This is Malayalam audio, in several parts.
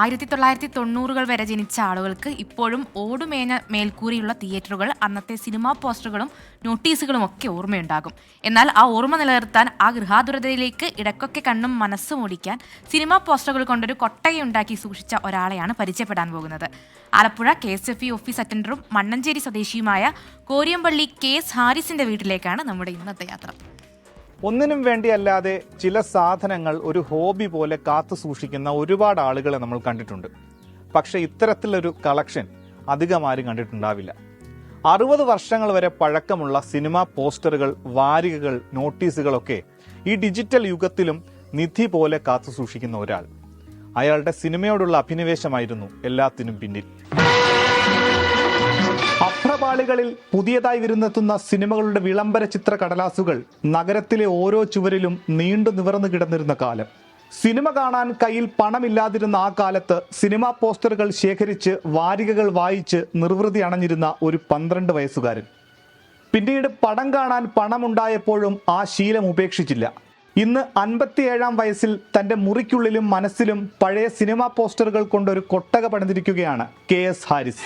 ആയിരത്തി തൊള്ളായിരത്തി തൊണ്ണൂറുകൾ വരെ ജനിച്ച ആളുകൾക്ക് ഇപ്പോഴും ഓടുമേഞ്ഞ മേൽക്കൂരിയുള്ള തിയേറ്ററുകൾ അന്നത്തെ സിനിമാ പോസ്റ്ററുകളും നോട്ടീസുകളും ഒക്കെ ഓർമ്മയുണ്ടാകും. എന്നാൽ ആ ഓർമ്മ നിലനിർത്താൻ ആ ഗൃഹാതുരതയിലേക്ക് ഇടക്കൊക്കെ കണ്ണും മനസ്സും ഓടിക്കാൻ സിനിമാ പോസ്റ്ററുകൾ കൊണ്ടൊരു കൊട്ടയുണ്ടാക്കി സൂക്ഷിച്ച ഒരാളെയാണ് പരിചയപ്പെടാൻ പോകുന്നത്. Alappuzha K S F E office അറ്റൻഡറും Mannancheri സ്വദേശിയുമായ കോരിയമ്പള്ളി കെ എസ് ഹാരിസിന്റെ വീട്ടിലേക്കാണ് നമ്മുടെ ഇന്നത്തെ യാത്ര. ഒന്നിനും വേണ്ടിയല്ലാതെ ചില സാധനങ്ങൾ ഒരു ഹോബി പോലെ കാത്തു സൂക്ഷിക്കുന്ന ഒരുപാട് ആളുകളെ നമ്മൾ കണ്ടിട്ടുണ്ട്. പക്ഷെ ഇത്തരത്തിലൊരു കളക്ഷൻ അധികം ആരും കണ്ടിട്ടുണ്ടാവില്ല. അറുപത് വർഷങ്ങൾ വരെ പഴക്കമുള്ള സിനിമാ പോസ്റ്ററുകൾ വാരികകൾ നോട്ടീസുകളൊക്കെ ഈ ഡിജിറ്റൽ യുഗത്തിലും നിധി പോലെ കാത്തു സൂക്ഷിക്കുന്ന ഒരാൾ. അയാളുടെ സിനിമയോടുള്ള അഭിനിവേശമായിരുന്നു എല്ലാത്തിനും പിന്നിൽ. അഭ്രപാളികളിൽ പുതിയതായി വിരുന്നെത്തുന്ന സിനിമകളുടെ വിളംബര ചിത്ര കടലാസുകൾ നഗരത്തിലെ ഓരോ ചുവരിലും നീണ്ടു നിവർന്നു കിടന്നിരുന്ന കാലം. സിനിമ കാണാൻ കയ്യിൽ പണമില്ലാതിരുന്ന ആ കാലത്ത് സിനിമാ പോസ്റ്ററുകൾ ശേഖരിച്ച് വാരികകൾ വായിച്ച് നിർവൃതി അണഞ്ഞിരുന്ന ഒരു പന്ത്രണ്ട് വയസ്സുകാരൻ. പിന്നീട് പടം കാണാൻ പണമുണ്ടായപ്പോഴും ആ ശീലം ഉപേക്ഷിച്ചില്ല. ഇന്ന് അൻപത്തിയേഴാം വയസ്സിൽ തന്റെ മുറിക്കുള്ളിലും മനസ്സിലും പഴയ സിനിമാ പോസ്റ്ററുകൾ കൊണ്ടൊരു കൊട്ടക പണിതിരിക്കുകയാണ് കെ എസ് ഹാരിസ്.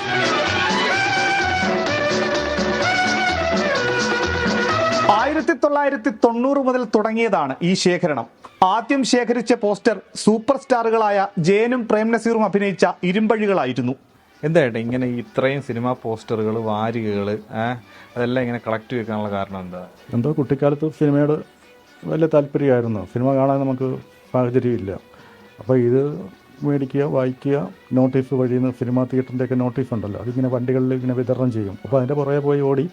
ആയിരത്തി തൊള്ളായിരത്തി തൊണ്ണൂറ് മുതൽ തുടങ്ങിയതാണ് ഈ ശേഖരണം. ആദ്യം ശേഖരിച്ച പോസ്റ്റർ സൂപ്പർ സ്റ്റാറുകളായ ജയനും പ്രേം നസീറും അഭിനയിച്ച ഇരുമ്പഴികളായിരുന്നു. എന്തായിട്ട് ഇങ്ങനെ ഇത്രയും സിനിമാ പോസ്റ്ററുകൾ വാരികകൾ അതെല്ലാം ഇങ്ങനെ കളക്ട് വെക്കാനുള്ള കാരണം എന്താ? എന്തോ കുട്ടിക്കാലത്ത് സിനിമയോട് വലിയ താല്പര്യമായിരുന്നു. സിനിമ കാണാൻ നമുക്ക് സാഹചര്യമില്ല. അപ്പോൾ ഇത് മേടിക്കുക വായിക്കുക നോട്ടീസ് വഴിയിൽ നിന്ന് സിനിമാ തിയേറ്ററിന്റെയൊക്കെ നോട്ടീസ് ഉണ്ടല്ലോ. അതിങ്ങനെ വണ്ടികളിൽ ഇങ്ങനെ വിതരണം ചെയ്യും. അപ്പോൾ അതിന്റെ പുറകെ പോയി ഓടി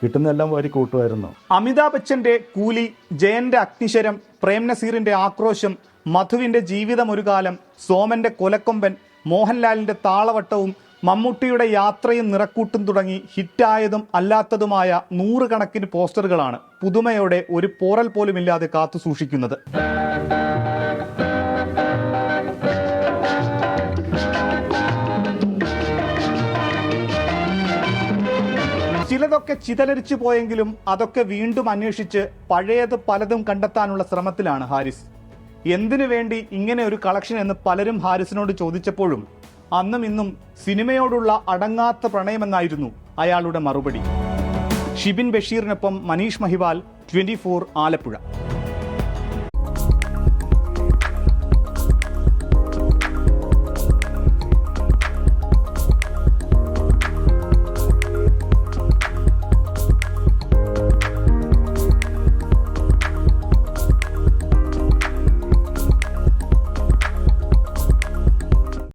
കിട്ടുന്നതെല്ലാം വാരി കൂട്ടുമായിരുന്നു. അമിതാഭ് ബച്ചന്റെ കൂലി ജയന്റെ അഗ്നിശരം പ്രേം നസീറിന്റെ ആക്രോശം മധുവിന്റെ ജീവിതം ഒരു കാലം സോമന്റെ കൊലക്കൊമ്പൻ മോഹൻലാലിന്റെ താളവട്ടവും മമ്മൂട്ടിയുടെ യാത്രയും നിറക്കൂട്ടും തുടങ്ങി ഹിറ്റായതും അല്ലാത്തതുമായ നൂറുകണക്കിന് പോസ്റ്ററുകളാണ് പുതുമയോടെ ഒരു പോറൽ പോലുമില്ലാതെ കാത്തു സൂക്ഷിക്കുന്നത് ചിലതൊക്കെ ചിതലരിച്ചു പോയെങ്കിലും അതൊക്കെ വീണ്ടും അന്വേഷിച്ച് പഴയത് പലതും കണ്ടെത്താനുള്ള ശ്രമത്തിലാണ് ഹാരിസ്. എന്തിനു വേണ്ടി ഇങ്ങനെ ഒരു കളക്ഷൻ എന്ന് പലരും ഹാരിസിനോട് ചോദിച്ചപ്പോഴും അന്നും ഇന്നും സിനിമയോടുള്ള അടങ്ങാത്ത പ്രണയമെന്നായിരുന്നു അയാളുടെ മറുപടി. ഷിബിൻ ബഷീറിനൊപ്പം മനീഷ് മഹിവാൽ ട്വന്റി ആലപ്പുഴ.